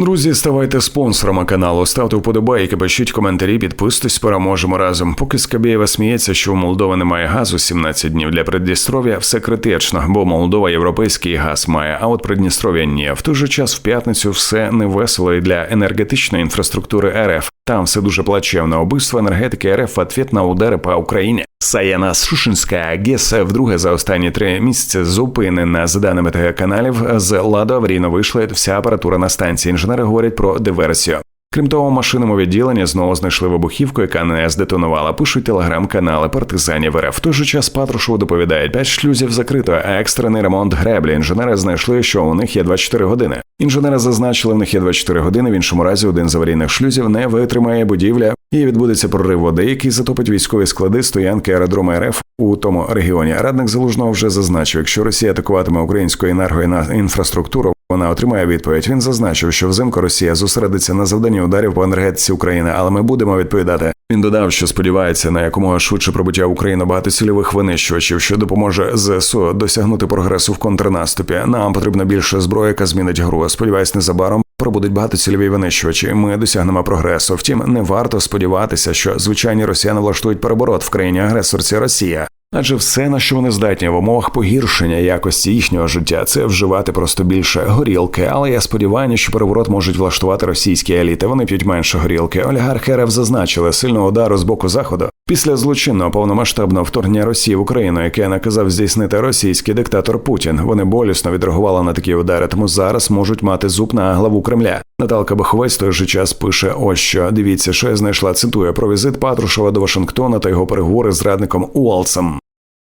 Друзі, ставайте спонсорами каналу, ставте вподобайки, пишіть коментарі, підписуйтесь, переможемо разом. Поки Скабєєва сміється, що у Молдови немає газу 17 днів для Придністров'я, все критично, бо Молдова європейський газ має, а от Придністров'я ні. В той же час в п'ятницю все невесело і для енергетичної інфраструктури РФ. Там все дуже плачевно. Убивство енергетики РФ в ответ на удари по Україні. Саяна Сушинська ГЕС вдруге за останні три місяці зупинена. За даними ТГ каналів, з ладу аварійно вийшла вся апаратура на станції. Інженери говорять про диверсію. Крім того, в машинному відділенні знову знайшли вибухівку, яка не здетонувала. Пишуть телеграм-канали партизанів РФ. В той же час Патрушев доповідають, п'ять шлюзів закрито, а екстрений ремонт греблі. Інженери знайшли, що у них є 24 години. Інженери зазначили, в них є 24 години. В іншому разі один з аварійних шлюзів не витримає будівля і відбудеться прорив води, який затопить військові склади стоянки аеродроми РФ у тому регіоні. Радник залужного вже зазначив, якщо Росія атакуватиме українську енергоінфраструктуру, вона отримає відповідь. Він зазначив, що взимку Росія зосередиться на завданні ударів по енергетиці України, але ми будемо відповідати. Він додав, що сподівається на якомога швидше пробуття України багатоцільових винищувачів, що допоможе ЗСУ досягнути прогресу в контрнаступі. Нам потрібна більше зброї, яка змінить гру. Сподіваюсь, незабаром пробудуть багатоцільові винищувачі. Ми досягнемо прогресу. Втім, не варто сподіватися, що звичайні росіяни влаштують переворот в країні агресорці Росія. Адже все, на що вони здатні в умовах погіршення якості їхнього життя, це вживати просто більше горілки. Але я сподіваюся, що переворот можуть влаштувати російські еліти. Вони п'ють менше горілки. Олігархи РФ зазначили сильного удару з боку заходу після злочинного повномасштабного вторгнення Росії в Україну, яке наказав здійснити російський диктатор Путін. Вони болісно відреагували на такі удари, тому зараз можуть мати зуб на главу Кремля. Наталка Баховець той же час пише: ось що дивіться, що я знайшла. Цитує про візит Патрушева до Вашингтона та його переговори з радником Уолсом.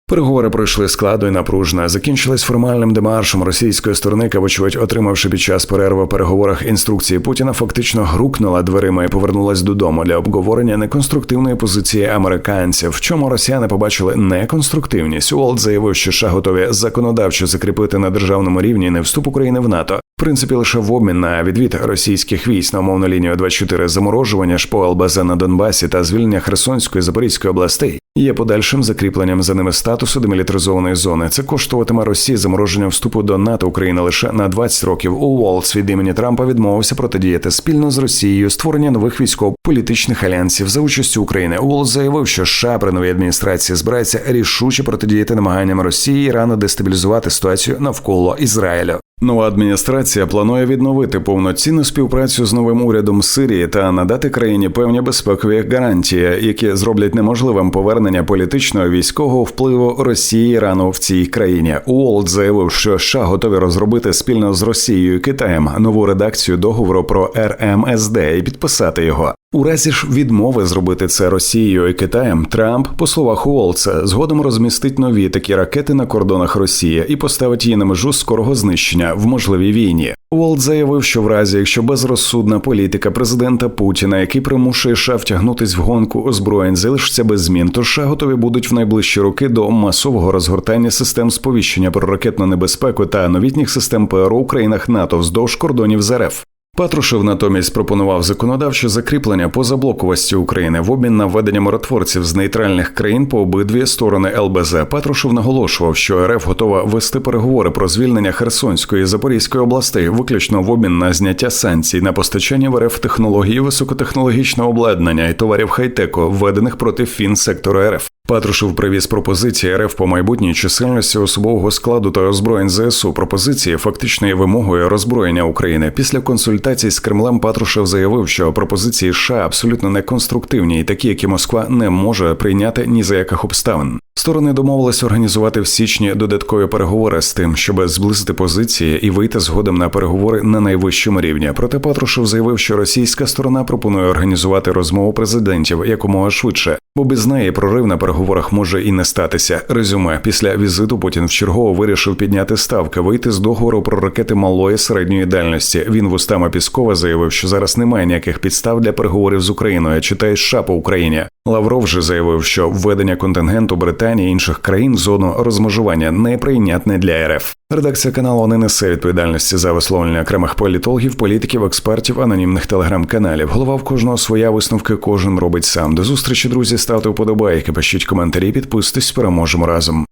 Переговори пройшли складно і напружено. Закінчились формальним демаршем російської сторони, вочевидь, отримавши під час перерви переговорах інструкції Путіна, фактично грукнула дверима і повернулась додому для обговорення неконструктивної позиції американців. В чому росіяни побачили неконструктивність? Уолт заявив, що США готові законодавчо закріпити на державному рівні не вступ України в НАТО. В принципі, лише в обмін на відвід російських військ на умовну лінію 24 заморожування шпо ЛБЗ на Донбасі та звільнення Херсонської і Запорізької областей є подальшим закріпленням за ними статусу демілітаризованої зони. Це коштуватиме Росії замороження вступу до НАТО України лише на 20 років. Уолтс від імені Трампа відмовився протидіяти спільно з Росією створення нових військово-політичних альянсів за участю України. Уолтс заявив, що США при новій адміністрації збирається рішуче протидіяти намаганням Росії рано дестабілізувати ситуацію навколо Ізраїлю. Нова адміністрація планує відновити повноцінну співпрацю з новим урядом Сирії та надати країні певні безпекові гарантії, які зроблять неможливим повернення політичного військового впливу Росії рано в цій країні. Уолт заявив, що США готові розробити спільно з Росією і Китаєм нову редакцію договору про РМСД і підписати його. У разі ж відмови зробити це Росією і Китаєм, Трамп, по словах Уолтса, згодом розмістить нові такі ракети на кордонах Росії і поставить її на межу скорого знищення в можливій війні. Уолт заявив, що в разі, якщо безрозсудна політика президента Путіна, який примушує США втягнутись в гонку озброєнь, залишиться без змін, то США готові будуть в найближчі роки до масового розгортання систем сповіщення про ракетну небезпеку та новітніх систем ПРО у країнах НАТО вздовж кордонів з РФ. Патрушев натомість пропонував законодавче закріплення позаблоковості України в обмін на введення миротворців з нейтральних країн по обидві сторони ЛБЗ. Патрушев наголошував, що РФ готова вести переговори про звільнення Херсонської і Запорізької областей, виключно в обмін на зняття санкцій на постачання в РФ технології високотехнологічного обладнання і товарів хай-теку, введених проти фінсектору РФ. Патрушев привіз пропозиції РФ по майбутній чисельності особового складу та озброєнь ЗСУ. Пропозиції фактичної вимогою роззброєння України. Після консультацій з Кремлем Патрушев заявив, що пропозиції США абсолютно неконструктивні і такі, які Москва не може прийняти ні за яких обставин. Сторони домовились організувати в січні додаткові переговори з тим, щоб зблизити позиції і вийти згодом на переговори на найвищому рівні. Проте Патрушев заявив, що російська сторона пропонує організувати розмову президентів якомога швидше, бо без неї прорив на переговорах може і не статися. Резюме після візиту Путін вчергово вирішив підняти ставки, вийти з договору про ракети малої середньої дальності. Він вустами Піскова заявив, що зараз немає ніяких підстав для переговорів з Україною. Читає США по Україні. Лавров же заявив, що введення контингенту Британії і інших країн зону розмежування неприйнятне для РФ. Редакція каналу не несе відповідальності за висловлення окремих політологів, політиків, експертів, анонімних телеграм-каналів. Голова в кожного своя висновки кожен робить сам. До зустрічі, друзі, ставте вподобайки, пишіть коментарі, підписуйтесь, переможемо разом.